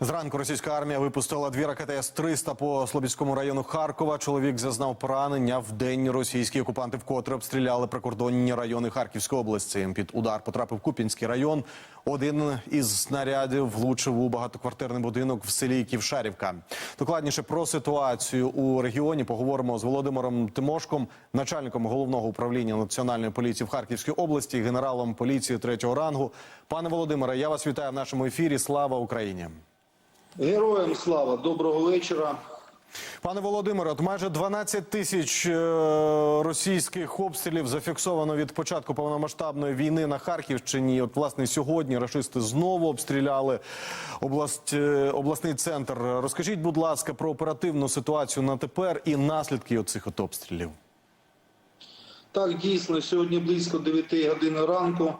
Зранку російська армія випустила дві ракети С-300 по Слобідському району Харкова. Чоловік зазнав поранення. В день російські окупанти вкотре обстріляли прикордонні райони Харківської області. Під удар потрапив Купінський район. Один із снарядів влучив у багатоквартирний будинок в селі Ківшарівка. Докладніше про ситуацію у регіоні поговоримо з Володимиром Тимошком, начальником головного управління національної поліції в Харківській області, генералом поліції третього рангу. Пане Володимире, я вас вітаю в нашому ефірі. Слава Україні! Героям слава, доброго вечора. Пане Володимире, от майже 12 тисяч е, російських обстрілів зафіксовано від початку повномасштабної війни на Харківщині. От власне сьогодні рашисти знову обстріляли область, е, обласний центр. Розкажіть, будь ласка, про оперативну ситуацію на тепер і наслідки оцих от обстрілів. Так, дійсно, сьогодні близько 9 години ранку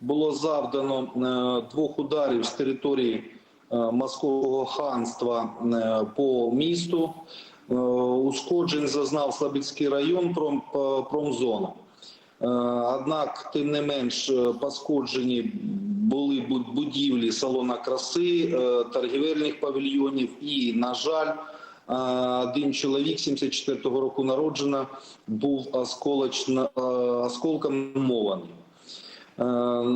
було завдано е, двох ударів з території е, Московського ханства е, по місту. Е, ушкоджень зазнав Слобідський район пром, промзона. Однак, тим не менш, пошкоджені були бу- будівлі салона краси, торгівельних павільйонів і, на жаль, один чоловік 74-го року народжена був осколочно, осколком мований. Е,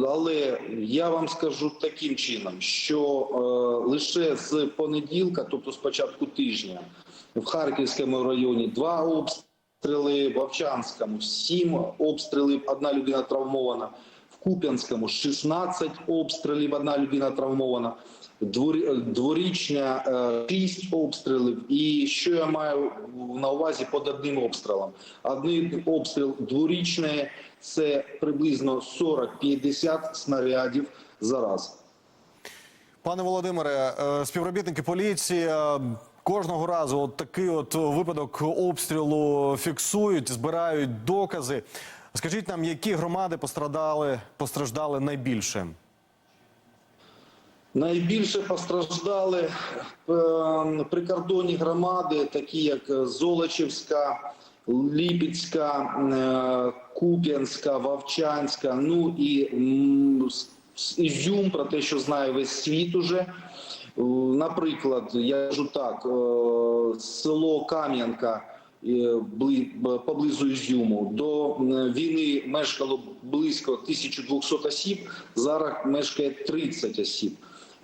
Але я вам скажу таким чином, що е, лише з понеділка, тобто з початку тижня, в Харківському районі два обстріли, в Овчанському сім обстрілів, одна людина травмована, в Куп'янському 16 обстрілів, одна людина травмована. Двор- Дворічня е, 6 обстрілів. І що я маю на увазі під одним обстрілом? Один обстріл дворічний – це приблизно 40-50 снарядів за раз. Пане Володимире, е, співробітники поліції е, кожного разу от такий от випадок обстрілу фіксують, збирають докази. Скажіть нам, які громади пострадали, постраждали найбільше? Найбільше постраждали е, прикордонні громади, такі як Золочівська, Ліпецька, е, Куп'янська, Вовчанська, ну і Ізюм, про те, що знає весь світ уже. Е, Наприклад, я кажу так, е, село Кам'янка бли- поблизу Ізюму. До війни мешкало близько 1200 осіб, зараз мешкає 30 осіб.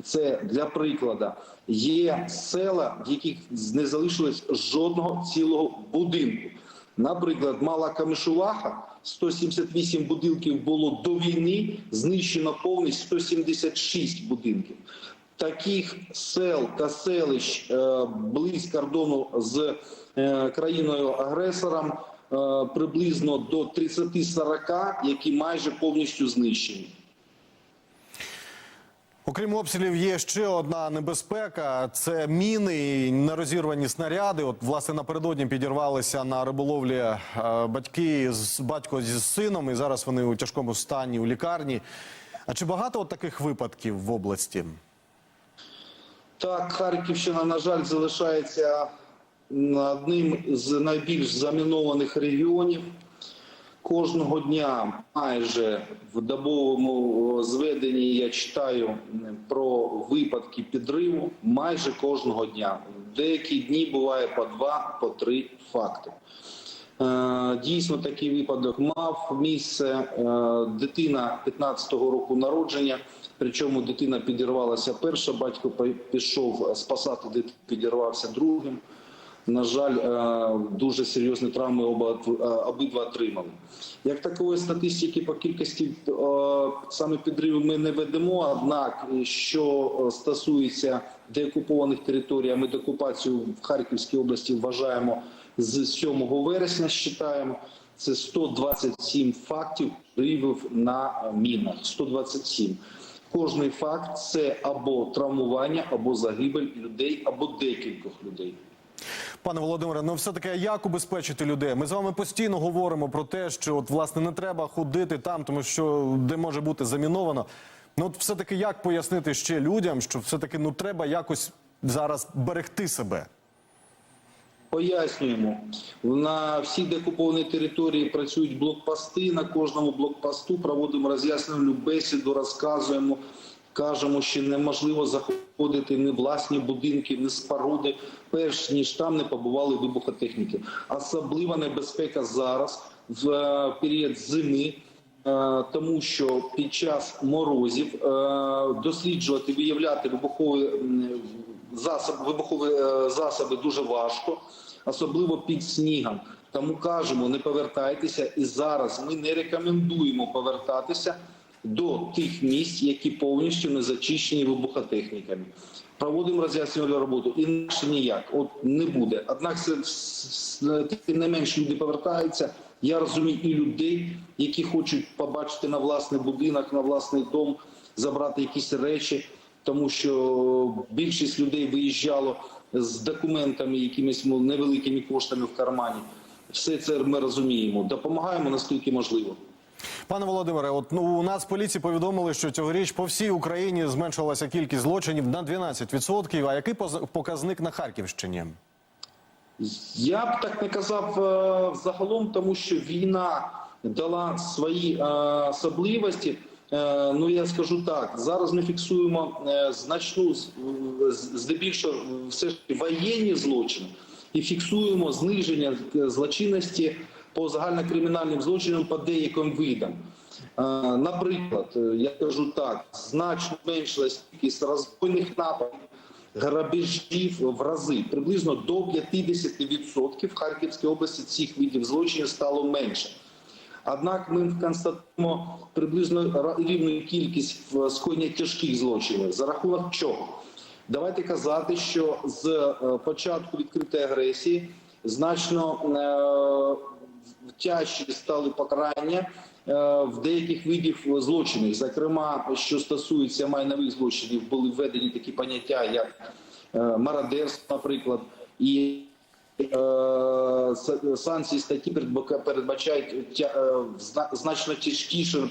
Це для прикладу. Є села, в яких не залишилось жодного цілого будинку. Наприклад, Мала Камишуваха, 178 будинків було до війни, знищено повністю 176 будинків. Таких сел та селищ е, близько кордону з е, країною-агресором е, приблизно до 30-40, які майже повністю знищені. Окрім обстрілів, є ще одна небезпека: це міни, і нерозірвані снаряди. От власне напередодні підірвалися на риболовлі е, батьки з батько зі сином, і зараз вони у тяжкому стані у лікарні. А чи багато от таких випадків в області? Так, Харківщина, на жаль, залишається одним з найбільш замінованих регіонів. Кожного дня, майже в добовому зведенні, я читаю про випадки підриву. Майже кожного дня. Деякі дні буває по два, по три факти. Е, Дійсно, такий випадок мав місце. Е, Дитина 15-го року народження. Причому дитина підірвалася перша. Батько пішов спасати дитину, підірвався другим. На жаль, е, дуже серйозні травми е, обидва отримали. Як такової статистики по кількості е, саме підривів ми не ведемо. Однак, що стосується деокупованих територій, ми деокупацію в Харківській області вважаємо з 7 вересня. Считаємо це 127 фактів підривів на мінах. 127. Кожний факт це або травмування, або загибель людей, або декількох людей. Пане Володимире, ну все таки як убезпечити людей? Ми з вами постійно говоримо про те, що от власне не треба ходити там, тому що де може бути заміновано. Ну от все таки як пояснити ще людям, що все таки ну треба якось зараз берегти себе. Пояснюємо, на всій декупованій території працюють блокпости. На кожному блокпосту проводимо роз'яснювальну бесіду, розказуємо кажемо, що неможливо заходити ні власні будинки, ні споруди, перш ніж там не побували вибухотехніки. Особлива небезпека зараз в е, період зими. Е, Тому що під час морозів е, досліджувати, виявляти вибухові засоби, вибухові засоби дуже важко, особливо під снігом. Тому кажемо, не повертайтеся. І зараз ми не рекомендуємо повертатися до тих місць, які повністю не зачищені вибухотехніками. Проводимо роз'яснювальну роботу, інакше ніяк. От не буде. Однак тим не менш люди повертаються. Я розумію і людей, які хочуть побачити на власний будинок, на власний дом, забрати якісь речі, тому що більшість людей виїжджало з документами, якимись невеликими коштами в кармані. Все це ми розуміємо. Допомагаємо наскільки можливо. Пане Володимире, от ну у нас поліції повідомили, що цьогоріч по всій Україні зменшилася кількість злочинів на 12%. А який показник на Харківщині? Я б так не казав е, загалом, тому що війна дала свої е, особливості. Е, Ну я скажу так: зараз ми фіксуємо значну здебільшого все ж воєнні злочини і фіксуємо зниження злочинності по загальнокримінальним злочинам по деяким видам. Е, Наприклад, е, я кажу так: значно зменшилась кількість розбойних нападів, грабежів в рази приблизно до 50% в Харківській області цих видів злочинів стало менше. Однак ми констатуємо приблизно рівну кількість в скоєння тяжких злочинів. За рахунок чого? Давайте казати, що з е, початку відкритої агресії значно е, тяжчі стали покарання е, в деяких видів злочинів. Зокрема, що стосується майнових злочинів, були введені такі поняття, як е, мародерство, наприклад, і е, санкції статті передбачають значно тяжкіші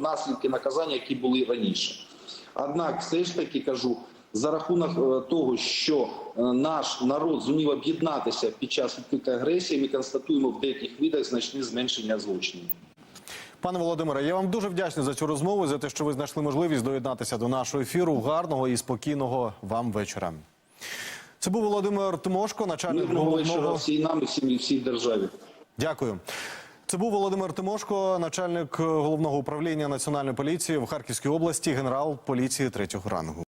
наслідки наказання, які були раніше. Однак, все ж таки кажу, за рахунок е, того, що е, наш народ зумів об'єднатися під час відкритої агресії, ми констатуємо в деяких видах значне зменшення злочинів. Пане Володимире, я вам дуже вдячний за цю розмову, за те, що ви знайшли можливість доєднатися до нашого ефіру. Гарного і спокійного вам вечора. Це був Володимир Тимошко, начальник Мирного вечора головного. всій нам і всім всій державі. Дякую. Це був Володимир Тимошко, начальник головного управління національної поліції в Харківській області, генерал поліції третього рангу.